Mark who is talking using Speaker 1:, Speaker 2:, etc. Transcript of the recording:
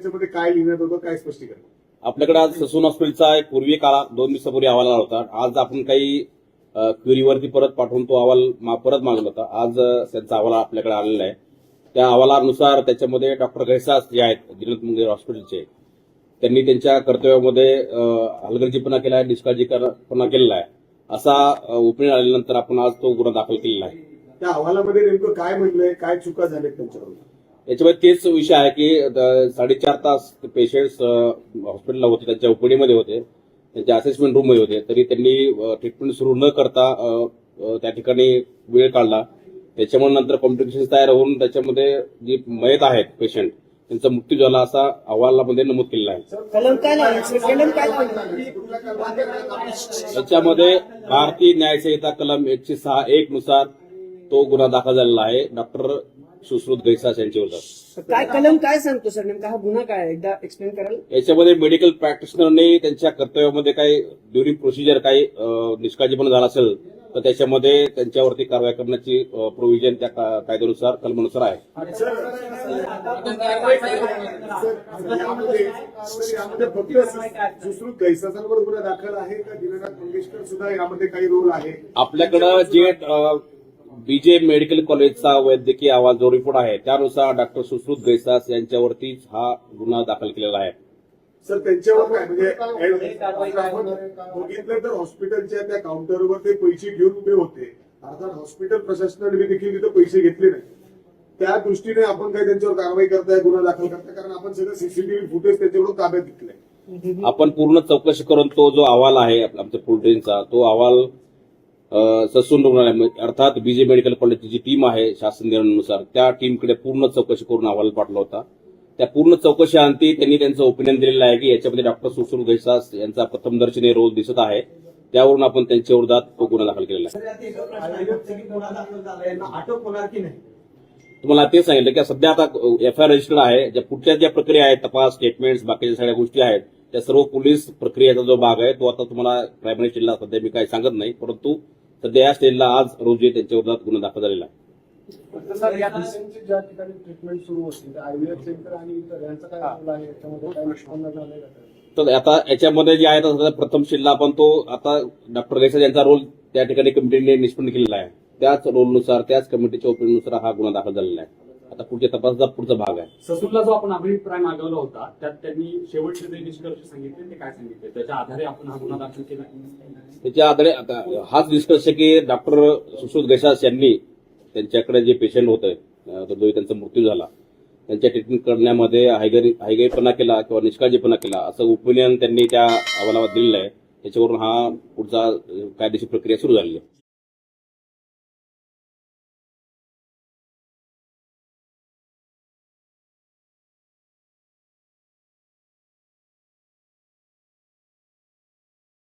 Speaker 1: त्याच्यामध्ये काय लिहिण्यात होतं काय स्पष्टीकरण?
Speaker 2: आपल्याकडे आज ससून हॉस्पिटलचा एक पूर्वी काळा दोन दिवसापूर्वी अहवाल आला होता. आज आपण काही क्युरीवरती परत पाठवून तो अहवाल परत मागला होता. आज त्यांचा अहवाल आपल्याकडे आलेला आहे. त्या अहवालानुसार त्याच्यामध्ये डॉक्टर घैसास जे आहेत दिनत मुंगेर हॉस्पिटलचे त्यांनी त्यांच्या कर्तव्यामध्ये हलगर्जीपणा केला आहे निष्काळजीपणा केलेला आहे. असा ओपिनियन आल्यानंतर आपण आज तो गुन्हा दाखल केलेला आहे.
Speaker 1: त्या अहवालामध्ये नेमकं काय म्हणलंय काय चुका झाल्यात त्यांच्यावर?
Speaker 2: याच्यामध्ये तेच विषय आहे की साडेचार तास पेशंट्स हॉस्पिटलला होते त्यांच्या ओपीडीमध्ये होते त्यांच्या असेसमेंट रूममध्ये होते. तरी त्यांनी ट्रीटमेंट सुरू न करता त्या ठिकाणी वेळ काढला. त्याच्यामुळे नंतर कॉम्प्लिकेशन तयार होऊन त्याच्यामध्ये जी मयत आहेत पेशंट त्यांचा मृत्यू झाला असा अहवालामध्ये नमूद केलेला आहे. त्याच्यामध्ये भारतीय न्यायसंहिता कलम एकशे सहा एक नुसार तो गुन्हा दाखल झालेला आहे. डॉक्टर सुश्रुत गैसास यांच्यावर
Speaker 3: काय कलम काय सांगतो सर? नेमका हा गुन्हा काय? आहे? एकदा एक्सप्लेन कराल?
Speaker 2: याच्यामध्ये मेडिकल प्रॅक्टिशनरने त्यांच्या कर्तव्यामध्ये काही ड्युरिंग प्रोसिजर काही अ, निष्काळजीपणा झाला असेल तर त्याच्यामध्ये त्यांच्यावरती कारवाई करण्याची प्रोव्हिजन त्या का- कायद्यानुसार कलमानुसार आहे.
Speaker 1: सर यामध्ये सर, यामध्ये फक्त सुश्रुत गैसासांवर गुन्हा दाखल आहे का दिनानाथ मंगेशकर सुद्धा यामध्ये काही रोल आहे
Speaker 2: आपल्याकडं जे बीजे मेडिकल कॉलेजचा वैद्यकीय अहवाल जो रिपोर्ट आहे. त्यानुसार डॉक्टर सुश्रुत गैसास यांच्यावरतीच हा गुन्हा दाखल केलेला आहे.
Speaker 1: सर त्यांच्यावर काय म्हणजे बघितलं तर हॉस्पिटलच्या त्या काउंटरवर ते पैसे घेऊन उभे होते. अर्थात हॉस्पिटल प्रशासनाने देखील तिथे पैसे घेतले नाही. त्या दृष्टीने आपण काय त्यांच्यावर कारवाई करताय गुन्हा दाखल करताय? कारण आपण सगळं सीसीटीव्ही फुटेज त्यांच्याकडून ताब्यात घेतलंय.
Speaker 2: आपण पूर्ण चौकशी करून तो जो अहवाल आहे आमच्या पोल्ट्रीचा तो अहवाल ससून रुग्णालय अर्थात बीजे मेडिकल कॉलेजची जी टीम आहे शासन निर्णयानुसार त्या टीमकडे पूर्ण चौकशी करून अहवाल पाठवला होता. त्या पूर्ण चौकशी अंती त्यांनी त्यांचं ओपिनियन दिलेलं आहे की याच्यामध्ये डॉक्टर सुश्रुत गैसास यांचा प्रथमदर्शनी रोल दिसत आहे. त्यावरून आपण त्यांच्या विरोधात तो गुन्हा दाखल केलेला आहे. तुम्हाला ते सांगितलं की सध्या आता एफ आय आर रजिस्टर्ड आहे. ज्या पुढच्या ज्या प्रक्रिया आहेत तपास स्टेटमेंट्स बाकीच्या सगळ्या गोष्टी आहेत त्या सर्व पोलीस प्रक्रियेचा जो भाग आहे तो आता तुम्हाला प्रायमरी जिल्हा सध्या मी काही सांगत नाही परंतु सध्या या स्टेजला आज रोजी त्यांच्या विरोधात गुन्हा दाखल झालेला आहे.
Speaker 4: सर या पेशंटची ज्या ठिकाणी ट्रीटमेंट सुरू होती आयव्हीएफ सेंटर आणि इतर यांचा काय रोल आहे? याच्यामध्ये काय निष्पन्न झालंय का ते?
Speaker 2: तर आता याच्यामध्ये जे आहे तर प्रथम स्टेजला आपण तो आता डॉक्टर गैसा यांचा रोल त्या ठिकाणी कमिटीने निष्पन्न केलेला आहे. त्याच रोलनुसार त्याच कमिटीच्या ओपिनियनुसार हा गुन्हा दाखल झालेला आहे. आता पुढच्या तपासाचा पुढचा भाग आहे.
Speaker 5: ससूनला जो आपण अभिप्राय मागवला होता त्यात त्यांनी शेवटचे जे निष्कर्ष सांगितले ते काय सांगितले? त्याच्या आधारे आपण हा गुन्हा दाखल केला.
Speaker 2: त्याच्या आधारे आता हाच निष्कर्ष की डॉक्टर सुश्रुत घशास यांनी त्यांच्याकडे जे पेशंट होते दुर्दैवी जो त्यांचा मृत्यू झाला त्यांच्या ट्रीटमेंट करण्यामध्ये हायगरी हायगरीपणा केला किंवा निष्काळजीपणा केला असं ओपिनियन त्यांनी त्या अहवालावर दिलेलं आहे. त्याच्यावरून हा पुढचा कायदेशीर प्रक्रिया सुरू झालेली आहे.